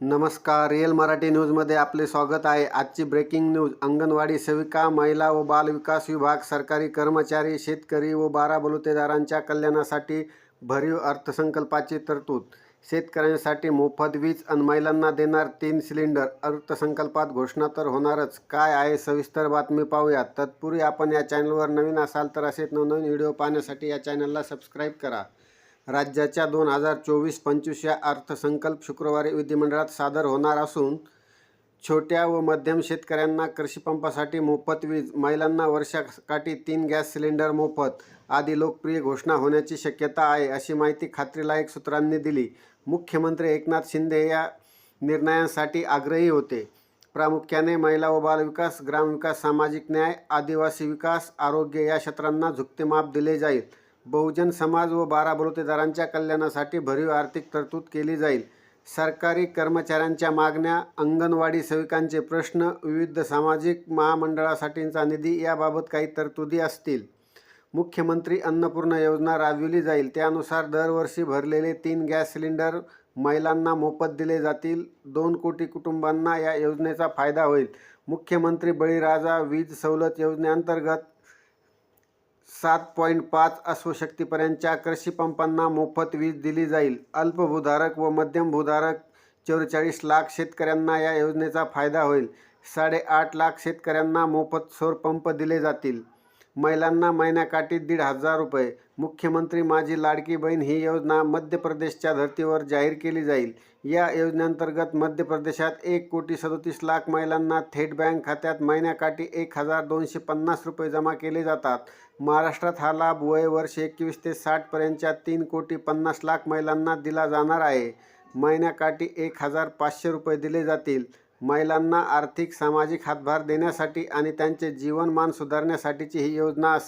नमस्कार रिअल मराठी न्यूजमध्ये आपले स्वागत आहे. आजची ब्रेकिंग न्यूज अंगणवाडी सेविका महिला व बाल विकास विभाग सरकारी कर्मचारी शेतकरी व बारा बलुतेदारांच्या कल्याणासाठी भरीव अर्थसंकल्पाची तरतूद. शेतकऱ्यांसाठी मोफत वीज आणि महिलांना देणार तीन सिलेंडर. अर्थसंकल्पात घोषणा तर होणारच. काय आहे सविस्तर बातमी पाहूया. तत्पूर्वी आपण या चॅनलवर नवीन असाल तर असेच नवनवीन व्हिडिओ पाहण्यासाठी या चॅनलला सबस्क्राईब करा. राज्याच्या दोन हजार चोवीस पंचवीस या अर्थसंकल्प शुक्रवारी विधिमंडळात सादर होणार असून छोट्या व मध्यम शेतकऱ्यांना कृषीपंपासाठी मोफत वीज महिलांना वर्षाकाठी तीन गॅस सिलेंडर मोफत आदी लोकप्रिय घोषणा होण्याची शक्यता आहे अशी माहिती खात्रीलायक सूत्रांनी दिली. मुख्यमंत्री एकनाथ शिंदे या निर्णयांसाठी आग्रही होते. प्रामुख्याने महिला व बालविकास ग्रामविकास सामाजिक न्याय आदिवासी विकास आरोग्य या क्षेत्रांना झुकते माप दिले जाईल. बहुजन समाज व बारा बलुतेदारांच्या कल्याणासाठी भरीव आर्थिक तरतूद केली जाईल. सरकारी कर्मचाऱ्यांच्या मागण्या अंगणवाडी सेविकांचे प्रश्न विविध सामाजिक महामंडळासाठींचा निधी याबाबत काही तरतुदी असतील. मुख्यमंत्री अन्नपूर्णा योजना राबविली जाईल. त्यानुसार दरवर्षी भरलेले तीन गॅस सिलेंडर महिलांना मोफत दिले जातील. दोन कोटी कुटुंबांना या योजनेचा फायदा होईल. मुख्यमंत्री बळीराजा वीज सवलत योजनेअंतर्गत सात पॉईंट पाच अश्वशक्तीपर्यंतच्या कृषीपंपांना मोफत वीज दिली जाईल. अल्पभूधारक व मध्यम भूधारक चौवेचाळीस लाख शेतकऱ्यांना या योजनेचा फायदा होईल. साडेआठ लाख शेतकऱ्यांना मोफत सौर पंप दिले जातील. महिलांना महिन्याकाठी दीड हजार रुपये. मुख्यमंत्री माझी लाडकी बहीण ही योजना मध्य प्रदेशच्या धर्तीवर जाहीर केली जाईल. या योजनेअंतर्गत मध्य प्रदेशात एक कोटी सदोतीस लाख महिलांना थेट बँक खात्यात महिन्याकाठी एक हजार दोनशे पन्नास रुपये जमा केले जातात. महाराष्ट्रात हा लाभ वय वर्ष एकवीस ते साठपर्यंतच्या तीन कोटी पन्नास लाख महिलांना दिला जाणार आहे. महिन्याकाठी एक हजार पाचशे रुपये दिले जातील. महिलांना आर्थिक सामाजिक हातभार देण्यासाठी आणि त्यांचे जीवनमान सुधारण्यासाठीची ही योजना असेल.